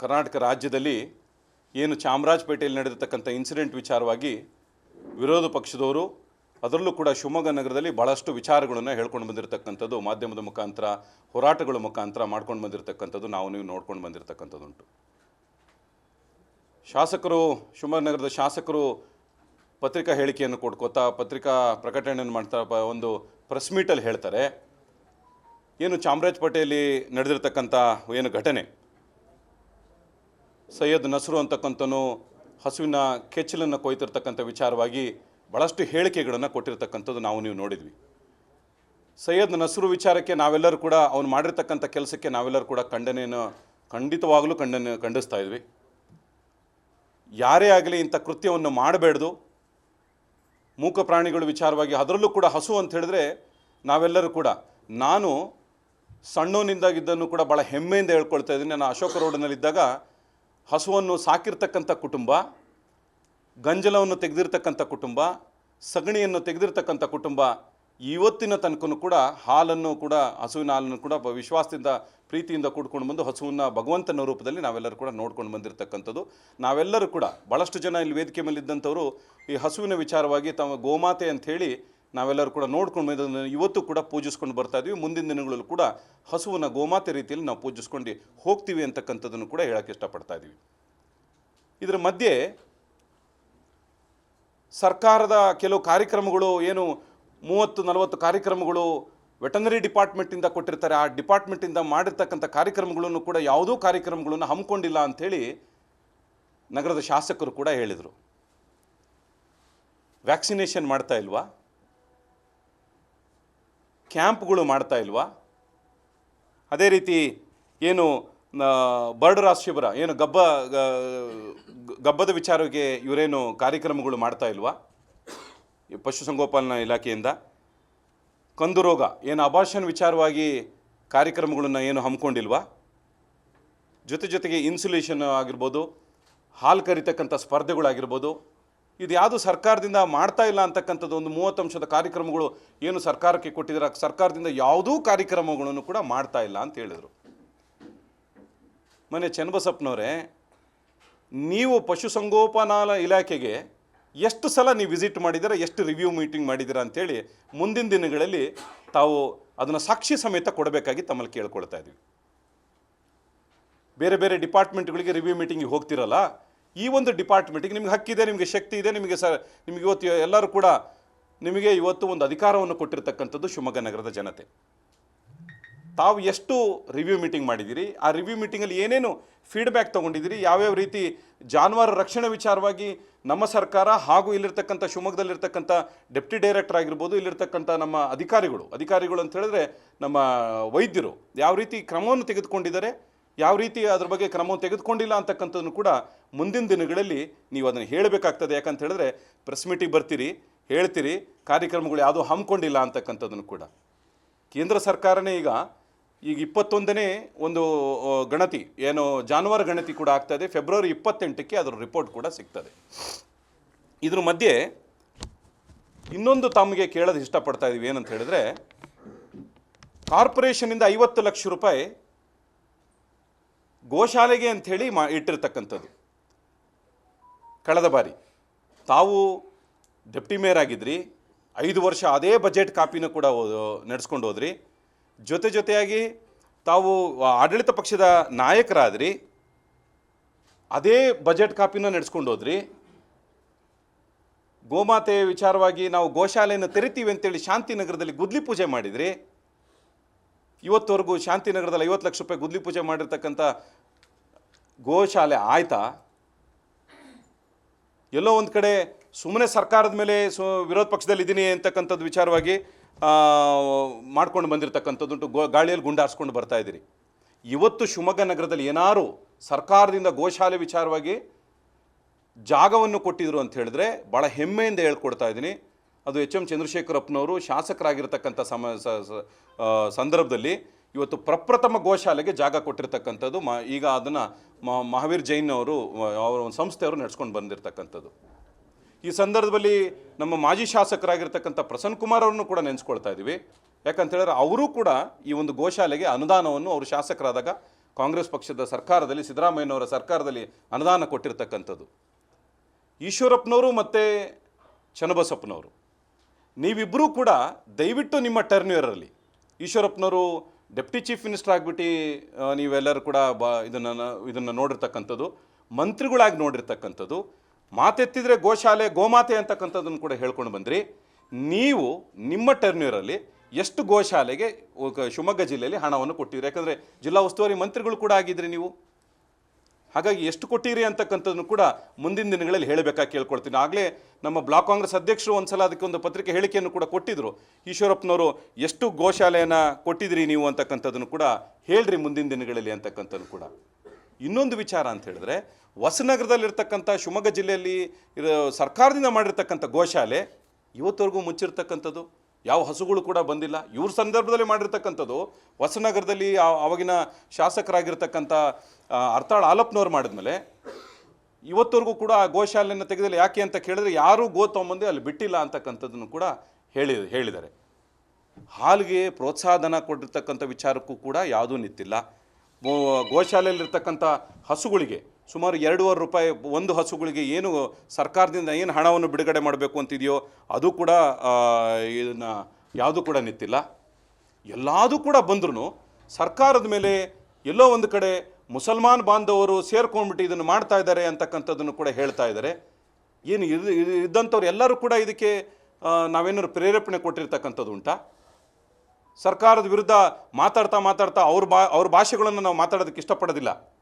ಕರ್ನಾಟಕ ರಾಜ್ಯದಲ್ಲಿ ಏನು ಚಾಮರಾಜಪೇಟೆಯಲ್ಲಿ ನಡೆದಿರ್ತಕ್ಕಂಥ ಇನ್ಸಿಡೆಂಟ್ ವಿಚಾರವಾಗಿ ವಿರೋಧ ಪಕ್ಷದವರು, ಅದರಲ್ಲೂ ಕೂಡ ಶಿವಮೊಗ್ಗ ನಗರದಲ್ಲಿ ಭಾಳಷ್ಟು ವಿಚಾರಗಳನ್ನು ಹೇಳ್ಕೊಂಡು ಬಂದಿರತಕ್ಕಂಥದ್ದು, ಮಾಧ್ಯಮದ ಮುಖಾಂತರ, ಹೋರಾಟಗಳ ಮುಖಾಂತರ ಮಾಡ್ಕೊಂಡು ಬಂದಿರತಕ್ಕಂಥದ್ದು ನಾವು ನೀವು ನೋಡ್ಕೊಂಡು ಬಂದಿರತಕ್ಕಂಥದ್ದುಂಟು ಶಾಸಕರು, ಶಿವಮೊಗ್ಗ ನಗರದ ಶಾಸಕರು ಪತ್ರಿಕಾ ಹೇಳಿಕೆಯನ್ನು ಕೊಡ್ಕೋತಾ ಪತ್ರಿಕಾ ಪ್ರಕಟಣೆಯನ್ನು ಮಾಡ್ತಾ ಒಂದು ಪ್ರೆಸ್ ಮೀಟಲ್ಲಿ ಹೇಳ್ತಾರೆ. ಏನು ಚಾಮರಾಜಪೇಟೆಯಲ್ಲಿ ನಡೆದಿರ್ತಕ್ಕಂಥ ಏನು ಘಟನೆ? ಸೈಯದ್ ನಸರು ಅಂತಕ್ಕಂಥನು ಹಸುವಿನ ಕೆಚ್ಚಲನ್ನು ಕೊಯ್ತಿರ್ತಕ್ಕಂಥ ವಿಚಾರವಾಗಿ ಭಾಳಷ್ಟು ಹೇಳಿಕೆಗಳನ್ನು ಕೊಟ್ಟಿರ್ತಕ್ಕಂಥದ್ದು ನಾವು ನೀವು ನೋಡಿದ್ವಿ. ಸೈಯದ್ ನಸರು ವಿಚಾರಕ್ಕೆ ನಾವೆಲ್ಲರೂ ಕೂಡ ಅವನು ಮಾಡಿರ್ತಕ್ಕಂಥ ಕೆಲಸಕ್ಕೆ ನಾವೆಲ್ಲರೂ ಕೂಡ ಖಂಡನೆಯನ್ನು ಖಂಡಿತವಾಗಲೂ ಖಂಡನೆ ಖಂಡಿಸ್ತಾ ಇದ್ವಿ. ಯಾರೇ ಆಗಲಿ ಇಂಥ ಕೃತ್ಯವನ್ನು ಮಾಡಬೇಡ್ದು. ಮೂಕ ಪ್ರಾಣಿಗಳ ವಿಚಾರವಾಗಿ ಅದರಲ್ಲೂ ಕೂಡ ಹಸು ಅಂತ ಹೇಳಿದ್ರೆ ನಾವೆಲ್ಲರೂ ಕೂಡ ನಾನು ಸಣ್ಣವನಿಂದಾಗಿದ್ದನ್ನು ಕೂಡ ಭಾಳ ಹೆಮ್ಮೆಯಿಂದ ಹೇಳ್ಕೊಳ್ತಾ ಇದ್ದೀನಿ. ನಾನು ಅಶೋಕ ರೋಡ್ನಲ್ಲಿದ್ದಾಗ ಹಸುವನ್ನು ಸಾಕಿರ್ತಕ್ಕಂಥ ಕುಟುಂಬ, ಗಂಜಲವನ್ನು ತೆಗೆದಿರ್ತಕ್ಕಂಥ ಕುಟುಂಬ, ಸಗಣಿಯನ್ನು ತೆಗೆದಿರ್ತಕ್ಕಂಥ ಕುಟುಂಬ, ಇವತ್ತಿನ ತನಕನೂ ಕೂಡ ಹಾಲನ್ನು ಕೂಡ, ಹಸುವಿನ ಹಾಲನ್ನು ಕೂಡ ವಿಶ್ವಾಸದಿಂದ, ಪ್ರೀತಿಯಿಂದ ಕೂಡ್ಕೊಂಡು ಬಂದು ಹಸುವನ್ನು ಭಗವಂತನ ರೂಪದಲ್ಲಿ ನಾವೆಲ್ಲರೂ ಕೂಡ ನೋಡ್ಕೊಂಡು ಬಂದಿರತಕ್ಕಂಥದ್ದು. ನಾವೆಲ್ಲರೂ ಕೂಡ ಭಾಳಷ್ಟು ಜನ ಇಲ್ಲಿ ವೇದಿಕೆ ಮೇಲೆ ಇದ್ದಂಥವರು ಈ ಹಸುವಿನ ವಿಚಾರವಾಗಿ ತಮ್ಮ ಗೋಮಾತೆ ಅಂಥೇಳಿ ನಾವೆಲ್ಲರೂ ಕೂಡ ನೋಡ್ಕೊಂಡು ಇದನ್ನು ಇವತ್ತು ಕೂಡ ಪೂಜಿಸ್ಕೊಂಡು ಬರ್ತಾ ಇದ್ವಿ. ಮುಂದಿನ ದಿನಗಳಲ್ಲೂ ಕೂಡ ಹಸುವನ್ನು ಗೋಮಾತೆ ರೀತಿಯಲ್ಲಿ ನಾವು ಪೂಜಿಸ್ಕೊಂಡು ಹೋಗ್ತೀವಿ ಅಂತಕ್ಕಂಥದ್ದನ್ನು ಕೂಡ ಹೇಳಕ್ಕೆ ಇಷ್ಟಪಡ್ತಾ ಇದ್ದೀವಿ ಇದರ ಮಧ್ಯೆ ಸರ್ಕಾರದ ಕೆಲವು ಕಾರ್ಯಕ್ರಮಗಳು ಏನು ಮೂವತ್ತು, ನಲವತ್ತು ಕಾರ್ಯಕ್ರಮಗಳು ವೆಟನರಿ ಡಿಪಾರ್ಟ್ಮೆಂಟಿಂದ ಕೊಟ್ಟಿರ್ತಾರೆ. ಆ ಡಿಪಾರ್ಟ್ಮೆಂಟಿಂದ ಮಾಡಿರ್ತಕ್ಕಂಥ ಕಾರ್ಯಕ್ರಮಗಳನ್ನು ಕೂಡ ಯಾವುದೂ ಕಾರ್ಯಕ್ರಮಗಳನ್ನು ಹಮ್ಮಿಕೊಂಡಿಲ್ಲ ಅಂಥೇಳಿ ನಗರದ ಶಾಸಕರು ಕೂಡ ಹೇಳಿದರು. ವ್ಯಾಕ್ಸಿನೇಷನ್ ಮಾಡ್ತಾ ಇಲ್ವಾ? ಕ್ಯಾಂಪ್ಗಳು ಮಾಡ್ತಾ ಇಲ್ವಾ? ಅದೇ ರೀತಿ ಏನು ಬರ್ಡ್ ರಾಸ್ ಶಿಬಿರ, ಏನು ಗಬ್ಬ ಗಬ್ಬದ ವಿಚಾರಕ್ಕೆ ಇವರೇನು ಕಾರ್ಯಕ್ರಮಗಳು ಮಾಡ್ತಾ ಇಲ್ವಾ? ಈ ಪಶುಸಂಗೋಪನಾ ಇಲಾಖೆಯಿಂದ. ಕಂದು ರೋಗ, ಏನು ಅಭಾಷಣ ವಿಚಾರವಾಗಿ ಕಾರ್ಯಕ್ರಮಗಳನ್ನು ಏನು ಹಮ್ಮಿಕೊಂಡಿಲ್ವಾ? ಜೊತೆ ಜೊತೆಗೆ ಇನ್ಸುಲೇಷನ್ ಆಗಿರ್ಬೋದು, ಹಾಲು ಕರಿತಕ್ಕಂಥ ಸ್ಪರ್ಧೆಗಳಾಗಿರ್ಬೋದು ಇದು ಯಾವುದು ಸರ್ಕಾರದಿಂದ ಮಾಡ್ತಾ ಇಲ್ಲ ಅಂತಕ್ಕಂಥದ್ದು ಒಂದು ಮೂವತ್ತು ಅಂಶದ ಕಾರ್ಯಕ್ರಮಗಳು ಏನು ಸರ್ಕಾರಕ್ಕೆ ಕೊಟ್ಟಿದ್ದಾರೆ? ಸರ್ಕಾರದಿಂದ ಯಾವುದೂ ಕಾರ್ಯಕ್ರಮಗಳನ್ನು ಕೂಡ ಮಾಡ್ತಾ ಇಲ್ಲ ಅಂತ ಹೇಳಿದರು. ಮನೆ ಚನ್ನಬಸಪ್ಪನವರೇ, ನೀವು ಪಶುಸಂಗೋಪನಾ ಇಲಾಖೆಗೆ ಎಷ್ಟು ಸಲ ನೀವು ವಿಸಿಟ್ ಮಾಡಿದ್ದೀರಾ? ಎಷ್ಟು ರಿವ್ಯೂ ಮೀಟಿಂಗ್ ಮಾಡಿದ್ದೀರಾ ಅಂತೇಳಿ ಮುಂದಿನ ದಿನಗಳಲ್ಲಿ ತಾವು ಅದನ್ನು ಸಾಕ್ಷಿ ಸಮೇತ ಕೊಡಬೇಕಾಗಿ ತಮ್ಮಲ್ಲಿ ಕೇಳ್ಕೊಳ್ತಾ ಇದ್ದೀವಿ ಬೇರೆ ಬೇರೆ ಡಿಪಾರ್ಟ್ಮೆಂಟ್ಗಳಿಗೆ ರಿವ್ಯೂ ಮೀಟಿಂಗಿಗೆ ಹೋಗ್ತಿರಲ್ಲ ಈ ಒಂದು ಡಿಪಾರ್ಟ್ಮೆಂಟಿಗೆ ನಿಮ್ಗೆ ಹಕ್ಕಿದೆ ನಿಮಗೆ ಶಕ್ತಿ ಇದೆ, ನಿಮಗೆ ಸರ್ ನಿಮಗೆ ಇವತ್ತು ಎಲ್ಲರೂ ಕೂಡ ನಿಮಗೆ ಇವತ್ತು ಒಂದು ಅಧಿಕಾರವನ್ನು ಕೊಟ್ಟಿರ್ತಕ್ಕಂಥದ್ದು ಶಿವಮೊಗ್ಗ ನಗರದ ಜನತೆ. ತಾವು ಎಷ್ಟು ರಿವ್ಯೂ ಮೀಟಿಂಗ್ ಮಾಡಿದ್ದೀರಿ, ಆ ರಿವ್ಯೂ ಮೀಟಿಂಗಲ್ಲಿ ಏನೇನು ಫೀಡ್ಬ್ಯಾಕ್ ತೊಗೊಂಡಿದ್ದೀರಿ, ಯಾವ್ಯಾವ ರೀತಿ ಜಾನುವಾರು ರಕ್ಷಣೆ ವಿಚಾರವಾಗಿ ನಮ್ಮ ಸರ್ಕಾರ ಹಾಗೂ ಇಲ್ಲಿರ್ತಕ್ಕಂಥ ಶಿವಮೊಗ್ಗದಲ್ಲಿರ್ತಕ್ಕಂಥ ಡೆಪ್ಟಿ ಡೈರೆಕ್ಟರ್ ಆಗಿರ್ಬೋದು, ಇಲ್ಲಿರ್ತಕ್ಕಂಥ ನಮ್ಮ ಅಧಿಕಾರಿಗಳು ಅಧಿಕಾರಿಗಳು ಅಂತ ಹೇಳಿದ್ರೆ ನಮ್ಮ ವೈದ್ಯರು ಯಾವ ರೀತಿ ಕ್ರಮವನ್ನು ತೆಗೆದುಕೊಂಡಿದ್ದಾರೆ ಯಾವ ರೀತಿ ಅದ್ರ ಬಗ್ಗೆ ಕ್ರಮವನ್ನು ತೆಗೆದುಕೊಂಡಿಲ್ಲ ಅಂತಕ್ಕಂಥದ್ದನ್ನು ಕೂಡ ಮುಂದಿನ ದಿನಗಳಲ್ಲಿ ನೀವು ಅದನ್ನು ಹೇಳಬೇಕಾಗ್ತದೆ. ಯಾಕಂತ ಹೇಳಿದ್ರೆ ಪ್ರೆಸ್ ಮೀಟಿಗೆ ಬರ್ತೀರಿ, ಹೇಳ್ತೀರಿ, ಕಾರ್ಯಕ್ರಮಗಳು ಯಾವುದೂ ಹಮ್ಮಿಕೊಂಡಿಲ್ಲ ಅಂತಕ್ಕಂಥದ್ದನ್ನು ಕೂಡ. ಕೇಂದ್ರ ಸರ್ಕಾರನೇ ಈಗ ಈಗ ಇಪ್ಪತ್ತೊಂದನೇ ಒಂದು ಗಣತಿ, ಏನು ಜಾನುವಾರು ಗಣತಿ ಕೂಡ ಆಗ್ತದೆ ಫೆಬ್ರವರಿ ಇಪ್ಪತ್ತೆಂಟಕ್ಕೆ ಅದರ ರಿಪೋರ್ಟ್ ಕೂಡ ಸಿಗ್ತದೆ. ಇದ್ರ ಮಧ್ಯೆ ಇನ್ನೊಂದು ತಮಗೆ ಕೇಳೋದು ಇಷ್ಟಪಡ್ತಾ ಇದ್ದೀವಿ ಏನಂತ ಹೇಳಿದ್ರೆ ಕಾರ್ಪೊರೇಷನಿಂದ ಐವತ್ತು ಲಕ್ಷ ರೂಪಾಯಿ ಗೋಶಾಲೆಗೆ ಅಂಥೇಳಿ ಮಾ ಇಟ್ಟಿರ್ತಕ್ಕಂಥದ್ದು. ಕಳೆದ ಬಾರಿ. ತಾವು ಡೆಪ್ಟಿ ಮೇಯರ್ ಆಗಿದ್ರಿ, ಐದು ವರ್ಷ ಅದೇ ಬಜೆಟ್ ಕಾಪಿನ ಕೂಡ ನಡೆಸ್ಕೊಂಡು ಹೋದ್ರಿ. ಜೊತೆ ಜೊತೆಯಾಗಿ ತಾವು ಆಡಳಿತ ಪಕ್ಷದ ನಾಯಕರಾದ್ರಿ, ಅದೇ ಬಜೆಟ್ ಕಾಪಿನ ನಡೆಸ್ಕೊಂಡು ಹೋದ್ರಿ. ಗೋಮಾತೆ ವಿಚಾರವಾಗಿ ನಾವು ಗೋಶಾಲೆಯನ್ನು ತೆರಿತೀವಿ ಅಂತೇಳಿ ಶಾಂತಿನಗರದಲ್ಲಿ ಗುದ್ಲಿ ಪೂಜೆ ಮಾಡಿದ್ರಿ. ಇವತ್ತವರೆಗೂ ಶಾಂತಿನಗರದಲ್ಲಿ ಐವತ್ತು ಲಕ್ಷ ರೂಪಾಯಿ ಗುದ್ಲಿ ಪೂಜೆ ಮಾಡಿರ್ತಕ್ಕಂಥ ಗೋಶಾಲೆ ಆಯ್ತಾ? ಎಲ್ಲೋ ಒಂದು ಕಡೆ ಸುಮ್ಮನೆ ಸರ್ಕಾರದ ಮೇಲೆ ಸು ವಿರೋಧ ಪಕ್ಷದಲ್ಲಿ ಇದ್ದೀನಿ ಅಂತಕ್ಕಂಥದ್ದು ವಿಚಾರವಾಗಿ ಮಾಡ್ಕೊಂಡು ಬಂದಿರತಕ್ಕಂಥದ್ದುಂಟು ಗೋ, ಗಾಳಿಯಲ್ಲಿ ಗುಂಡಾರಿಸ್ಕೊಂಡು ಬರ್ತಾ ಇದ್ದೀರಿ. ಇವತ್ತು ಶಿವಮೊಗ್ಗ ನಗರದಲ್ಲಿ ಏನಾರು ಸರ್ಕಾರದಿಂದ ಗೋಶಾಲೆ ವಿಚಾರವಾಗಿ ಜಾಗವನ್ನು ಕೊಟ್ಟಿದ್ರು ಅಂತ ಹೇಳಿದ್ರೆ ಭಾಳ ಹೆಮ್ಮೆಯಿಂದ ಹೇಳ್ಕೊಡ್ತಾ ಇದ್ದೀನಿ. ಅದು ಎಚ್ ಎಂ ಚಂದ್ರಶೇಖರಪ್ಪನವರು ಶಾಸಕರಾಗಿರ್ತಕ್ಕಂಥ ಸಮ ಸಂದರ್ಭದಲ್ಲಿ ಇವತ್ತು ಪ್ರಪ್ರಥಮ ಗೋಶಾಲೆಗೆ ಜಾಗ ಕೊಟ್ಟಿರ್ತಕ್ಕಂಥದ್ದು ಮ, ಈಗ ಅದನ್ನು ಮಹಾವೀರ್ ಜೈನ್ ಅವರು ಅವರ ಒಂದು ಸಂಸ್ಥೆಯವರು ನಡೆಸ್ಕೊಂಡು ಬಂದಿರತಕ್ಕಂಥದ್ದು. ಈ ಸಂದರ್ಭದಲ್ಲಿ ನಮ್ಮ ಮಾಜಿ ಶಾಸಕರಾಗಿರ್ತಕ್ಕಂಥ ಪ್ರಸನ್ನ ಕುಮಾರ್ ಅವರನ್ನು ಕೂಡ ನೆನೆಸ್ಕೊಳ್ತಾ ಇದ್ದೀವಿ ಯಾಕಂತ ಹೇಳಿದ್ರೆ ಅವರು ಕೂಡ ಈ ಒಂದು ಗೋಶಾಲೆಗೆ ಅನುದಾನವನ್ನು ಅವರು ಶಾಸಕರಾದಾಗ ಕಾಂಗ್ರೆಸ್ ಪಕ್ಷದ ಸರ್ಕಾರದಲ್ಲಿ, ಸಿದ್ದರಾಮಯ್ಯನವರ ಸರ್ಕಾರದಲ್ಲಿ ಅನುದಾನ ಕೊಟ್ಟಿರ್ತಕ್ಕಂಥದ್ದು. ಈಶ್ವರಪ್ಪನವರು ಮತ್ತು ಚನ್ನಬಸಪ್ಪನವರು. ನೀವಿಬ್ಬರೂ ಕೂಡ ದಯವಿಟ್ಟು ನಿಮ್ಮ ಟರ್ನ್ಯೂರಲ್ಲಿ ಈಶ್ವರಪ್ಪನವರು ಡೆಪ್ಟಿ ಚೀಫ್ ಮಿನಿಸ್ಟರ್ ಆಗಿಬಿಟ್ಟು ನೀವೆಲ್ಲರೂ ಕೂಡ ಬ, ಇದನ್ನು ಇದನ್ನು ನೋಡಿರ್ತಕ್ಕಂಥದ್ದು, ಮಂತ್ರಿಗಳಾಗಿ ನೋಡಿರ್ತಕ್ಕಂಥದ್ದು, ಮಾತೆತ್ತಿದ್ರೆ ಗೋಶಾಲೆ, ಗೋಮಾತೆ ಅಂತಕ್ಕಂಥದ್ದನ್ನು ಕೂಡ ಹೇಳ್ಕೊಂಡು ಬಂದ್ರಿ. ನೀವು ನಿಮ್ಮ ಟರ್ನ್ಯೂರಲ್ಲಿ ಎಷ್ಟು ಗೋಶಾಲೆಗೆ ಶಿವಮೊಗ್ಗ ಜಿಲ್ಲೆಯಲ್ಲಿ ಹಣವನ್ನು ಕೊಟ್ಟಿದ್ರಿ ಯಾಕಂದರೆ ಜಿಲ್ಲಾ ಉಸ್ತುವಾರಿ ಮಂತ್ರಿಗಳು ಕೂಡ ಆಗಿದ್ರಿ ನೀವು. ಹಾಗಾಗಿ ಎಷ್ಟು ಕೊಟ್ಟಿರಿ ಅಂತಕ್ಕಂಥದ್ದನ್ನು ಕೂಡ ಮುಂದಿನ ದಿನಗಳಲ್ಲಿ ಹೇಳಬೇಕಾಗಿ ಕೇಳ್ಕೊಳ್ತೀನಿ. ಆಗಲೇ ನಮ್ಮ ಬ್ಲಾಕ್ ಕಾಂಗ್ರೆಸ್ ಅಧ್ಯಕ್ಷರು ಒಂದ್ಸಲ ಅದಕ್ಕೆ ಒಂದು ಪತ್ರಿಕೆ ಹೇಳಿಕೆಯನ್ನು ಕೂಡ ಕೊಟ್ಟಿದ್ರು. ಈಶ್ವರಪ್ಪನವರು ಎಷ್ಟು ಗೋಶಾಲೆಯನ್ನು ಕೊಟ್ಟಿದ್ರಿ ನೀವು ಅಂತಕ್ಕಂಥದ್ದನ್ನು ಕೂಡ ಹೇಳ್ರಿ ಮುಂದಿನ ದಿನಗಳಲ್ಲಿ ಅಂತಕ್ಕಂಥದ್ದು ಕೂಡ. ಇನ್ನೊಂದು ವಿಚಾರ ಅಂತ ಹೇಳಿದ್ರೆ, ಹೊಸನಗರದಲ್ಲಿರ್ತಕ್ಕಂಥ ಶಿವಮೊಗ್ಗ ಜಿಲ್ಲೆಯಲ್ಲಿ ಸರ್ಕಾರದಿಂದ ಮಾಡಿರ್ತಕ್ಕಂಥ ಗೋಶಾಲೆ ಇವತ್ತವರೆಗೂ ಮುಚ್ಚಿರ್ತಕ್ಕಂಥದ್ದು ಯಾವ ಹಸುಗಳು ಕೂಡ ಬಂದಿಲ್ಲ. ಇವ್ರ ಸಂದರ್ಭದಲ್ಲಿ ಮಾಡಿರ್ತಕ್ಕಂಥದ್ದು ಹೊಸನಗರದಲ್ಲಿ ಆವಾಗಿನ ಶಾಸಕರಾಗಿರ್ತಕ್ಕಂಥ ಅರ್ಥಾಳ್ ಅರ್ತಾಳ್ ಆಲಪ್ನವ್ರು ಮಾಡಿದ್ಮೇಲೆ ಇವತ್ತವರೆಗೂ ಕೂಡ ಆ ಗೋಶಾಲೆಯನ್ನು ತೆಗೆದಿಲ್ಲ. ಯಾಕೆ ಅಂತ ಕೇಳಿದ್ರೆ ಯಾರೂ ಗೋ ತೊಗೊಂಬಂದು ಅಲ್ಲಿ ಬಿಟ್ಟಿಲ್ಲ ಅಂತಕ್ಕಂಥದ್ದನ್ನು ಕೂಡ ಹೇಳಿ, ಹೇಳಿದ್ದಾರೆ. ಹಾಲಿಗೆ ಪ್ರೋತ್ಸಾಹಧನ ಕೊಟ್ಟಿರ್ತಕ್ಕಂಥ ವಿಚಾರಕ್ಕೂ ಕೂಡ ಯಾವುದೂ ನಿಂತಿಲ್ಲ. ಗೋಶಾಲೆಯಲ್ಲಿರ್ತಕ್ಕಂಥ ಹಸುಗಳಿಗೆ ಸುಮಾರು ಎರಡೂವರೆ ರೂಪಾಯಿ ಒಂದು ಹಸುಗಳಿಗೆ ಏನು ಸರ್ಕಾರದಿಂದ ಏನು ಹಣವನ್ನು ಬಿಡುಗಡೆ ಮಾಡಬೇಕು ಅಂತಿದೆಯೋ ಅದು ಕೂಡ ಇದನ್ನು ಯಾವುದೂ ಕೂಡ ನಿಂತಿಲ್ಲ. ಎಲ್ಲದೂ ಕೂಡ ಬಂದ್ರೂ ಸರ್ಕಾರದ ಮೇಲೆ ಎಲ್ಲೋ ಒಂದು ಕಡೆ ಮುಸಲ್ಮಾನ್ ಬಾಂಧವರು ಸೇರ್ಕೊಂಡ್ಬಿಟ್ಟು ಇದನ್ನು ಮಾಡ್ತಾ ಇದ್ದಾರೆ ಅಂತಕ್ಕಂಥದ್ದನ್ನು ಕೂಡ ಹೇಳ್ತಾ ಇದ್ದಾರೆ. ಏನು ಇದ್- ಇದ್- ಇದ್ದಂಥವ್ರು ಎಲ್ಲರೂ ಕೂಡ ಇದಕ್ಕೆ ನಾವೇನಾದ್ರು ಪ್ರೇರೇಪಣೆ ಕೊಟ್ಟಿರ್ತಕ್ಕಂಥದ್ದು ಉಂಟಾ? ಸರ್ಕಾರದ ವಿರುದ್ಧ ಮಾತಾಡ್ತಾ ಮಾತಾಡ್ತಾ ಅವ್ರ ಬಾ, ಅವ್ರ ಭಾಷೆಗಳನ್ನು ನಾವು ಮಾತಾಡೋದಕ್ಕೆ ಇಷ್ಟಪಡೋದಿಲ್ಲ.